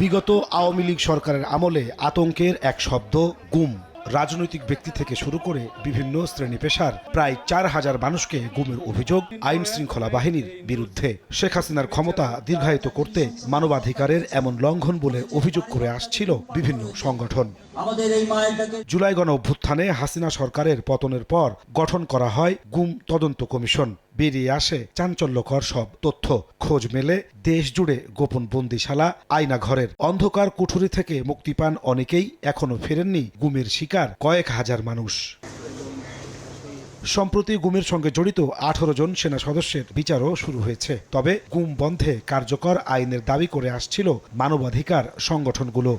বিগত আওয়ামী লীগ সরকারের আমলে আতঙ্কের এক শব্দ গুম। রাজনৈতিক ব্যক্তি থেকে শুরু করে বিভিন্ন শ্রেণি পেশার প্রায় চার হাজার মানুষকে গুমের অভিযোগ আইন শৃঙ্খলা বাহিনীর বিরুদ্ধে। শেখ হাসিনার ক্ষমতা দীর্ঘায়িত করতে মানবাধিকারের এমন লঙ্ঘন বলে অভিযোগ করে আসছিল বিভিন্ন সংগঠন। জুলাই গণ অভ্যুত্থানে হাসিনা সরকারের পতনের পর গঠন করা হয় গুম তদন্ত কমিশন। বেরিয়ে আসে চাঞ্চল্যকর সব তথ্য। খোঁজ মেলে দেশ জুড়ে গোপন বন্দিশালা আয়না ঘরের অন্ধকার কুঠুরি থেকে মুক্তি পান অনেকেই, এখনও ফেরেননি গুমের শিকার কয়েক হাজার মানুষ। সম্প্রতি গুমের সঙ্গে জড়িত আঠারো জন সেনা সদস্যের বিচারও শুরু হয়েছে। তবে গুম বন্ধে কার্যকর আইনের দাবি করে আসছিল মানবাধিকার সংগঠনগুলো।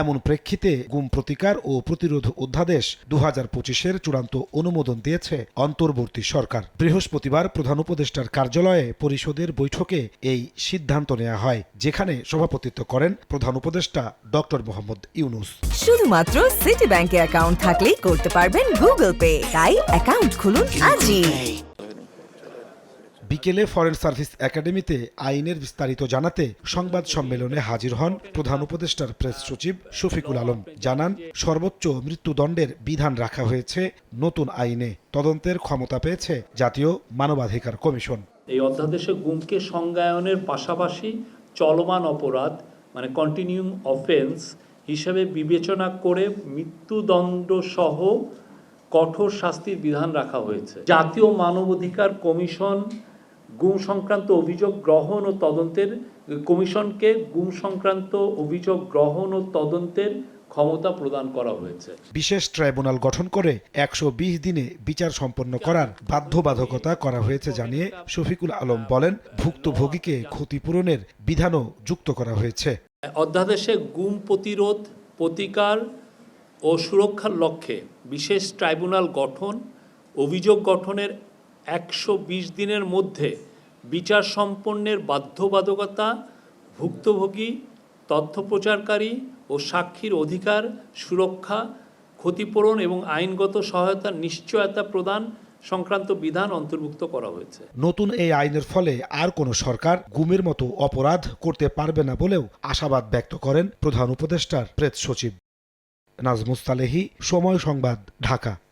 এমন প্রেক্ষিতে গুম প্রতিকার ও প্রতিরোধ অধ্যাদেশ দু হাজার পঁচিশের চূড়ান্ত অনুমোদন দিয়েছে অন্তর্বর্তী সরকার। বৃহস্পতিবার প্রধান উপদেষ্টার কার্যালয়ে পরিষদের বৈঠকে এই সিদ্ধান্ত নেওয়া হয় যেখানে সভাপতিত্ব করেন প্রধান উপদেষ্টা ডক্টর মোহাম্মদ ইউনুস। শুধুমাত্র সিটি ব্যাংকে অ্যাকাউন্ট থাকলেই করতে পারবেন গুগল পে তাই অ্যাকাউন্ট খুলুন আজই। বিকেলে ফরেন সার্ভিস একাডেমিতে আইনের বিস্তারিত জানাতে সংবাদ সম্মেলনে হাজির হন প্রধান উপদেষ্টার প্রেস সচিব শফিকুল আলম। জানান, সর্বোচ্চ মৃত্যুদণ্ডের বিধান রাখা হয়েছে নতুন আইনে। তদন্তের ক্ষমতা পেয়েছে জাতীয় মানবাধিকার কমিশন। এই অধ্যাদেশে গুমকে সংজ্ঞায়নের পাশাপাশি চলমান অপরাধ মানে কন্টিনিউম অফেন্স হিসেবে বিবেচনা করে মৃত্যুদণ্ড সহ কঠোর শাস্তির বিধান রাখা হয়েছে। জাতীয় মানবাধিকার কমিশন গুম সংক্রান্ত অভিযোগ গ্রহণ ও তদন্তের কমিশনকে গুম সংক্রান্ত অভিযোগ গ্রহণ ও তদন্তের ক্ষমতা প্রদান করা হয়েছে। বিশেষ ট্রাইব্যুনাল গঠন করে একশো বিশ দিনে বিচার সম্পন্ন করার বাধ্যবাধকতা করা হয়েছে জানিয়ে শফিকুল আলম বলেন ভুক্তভোগীকে ক্ষতিপূরণের বিধানও যুক্ত করা হয়েছে। অধ্যাদেশে গুম প্রতিরোধ প্রতিকার ও সুরক্ষার লক্ষ্যে বিশেষ ট্রাইব্যুনাল গঠন অভিযোগ গঠনের একশো বিশ দিনের মধ্যে বিচার সম্পন্নের বাধ্যবাধকতা, ভুক্তভোগী, তথ্য প্রচারকারী ও সাক্ষীর অধিকার, সুরক্ষা, ক্ষতিপূরণ এবং আইনগত সহায়তা নিশ্চয়তা প্রদান সংক্রান্ত বিধান অন্তর্ভুক্ত করা হয়েছে। নতুন এই আইনের ফলে আর কোনো সরকার গুমের মতো অপরাধ করতে পারবে না বলেও আশাবাদ ব্যক্ত করেন প্রধান উপদেষ্টার প্রেত সচিব। নাজমুস্তালেহি সময় সংবাদ, ঢাকা।